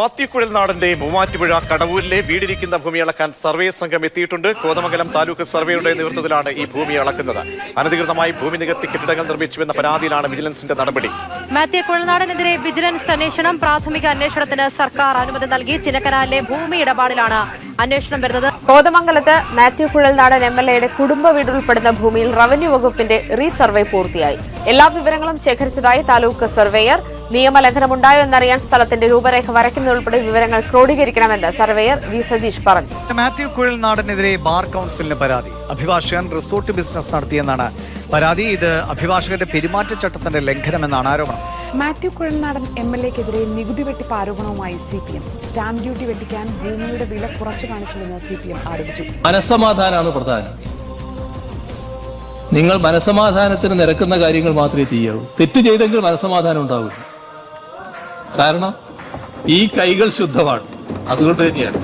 മാത്യു നാടിന്റെ മൂവാറ്റുപുഴ കടവൂരിലെ വീടിരിക്കുന്ന ഭൂമി അളക്കാൻ സർവേ സംഘം എത്തിയിട്ടുണ്ട്. കോതമംഗലം താലൂക്ക് സർവേയുടെ നേതൃത്വത്തിലാണ് ഈ ഭൂമി അളക്കുന്നത്. അനധികൃതമായി ഭൂമി നികത്തി കെട്ടിടങ്ങൾ നിർമ്മിച്ചുവെന്ന പരാതിയിലാണ് വിജിലൻസിന്റെ നടപടി. മാത്യു കുഴൽനാടനെതിരെ വിജിലൻസ് അന്വേഷണം പ്രാഥമിക അന്വേഷണത്തിന് സർക്കാർ അനുമതി നൽകി ചിന്നക്കനാലിലെ ഭൂമി ഇടപാടിലാണ് അന്വേഷണം വരുന്നത്. കോതമംഗലത്ത് മാത്യു കുഴൽനാടൻ എം എൽ എയുടെ കുടുംബ വീട് ഉൾപ്പെടുന്ന ഭൂമിയിൽ റവന്യൂ വകുപ്പിന്റെ റീസർവേ പൂർത്തിയായി. എല്ലാ വിവരങ്ങളും ശേഖരിച്ചതായി താലൂക്ക് സർവേയർ നിയമലംഘനമുണ്ടായോ എന്നറിയാൻ സ്ഥലത്തിന്റെ രൂപരേഖ വരയ്ക്കുന്നതുൾപ്പെടെ വിവരങ്ങൾ ക്രോഡീകരിക്കണമെന്ന് സർവേയർ വി സജീഷ് പറഞ്ഞു. മാത്യു കുഴൽനാടനെതിരെ ബാർ കൗൺസിലിന് പരാതി. അഭിഭാഷകൻ റിസോർട്ട് ബിസിനസ് നടത്തിയെന്നാണ് പരാതി. ഇത് അഭിഭാഷകന്റെ പെരുമാറ്റച്ചട്ടത്തിന്റെ ലംഘനമെന്നാണ് ആരോപണം. മാത്യു കുഴൽനാടൻ എം എൽ എക്കെതിരെ നികുതി വെട്ടിപ്പ് ആരോപണവുമായി C P M. Stamp duty വെട്ടിക്കാൻ ഭൂമിയുടെ വില കുറച്ചു കാണിച്ചുവെന്ന് സി പി എം ആരോപിച്ചു. മനസ്സമാധാനമാണ് പ്രധാനം. നിങ്ങൾ മനസമാധാനത്തിന് നിരക്കുന്ന കാര്യങ്ങൾ മാത്രമേ ചെയ്യാവൂ തെറ്റ് ചെയ്തെങ്കിൽ മനസമാധാനം ഉണ്ടാവില്ല. കാരണം ഈ കൈകൾ ശുദ്ധമാണ്. അതുകൊണ്ട് തന്നെയാണ്.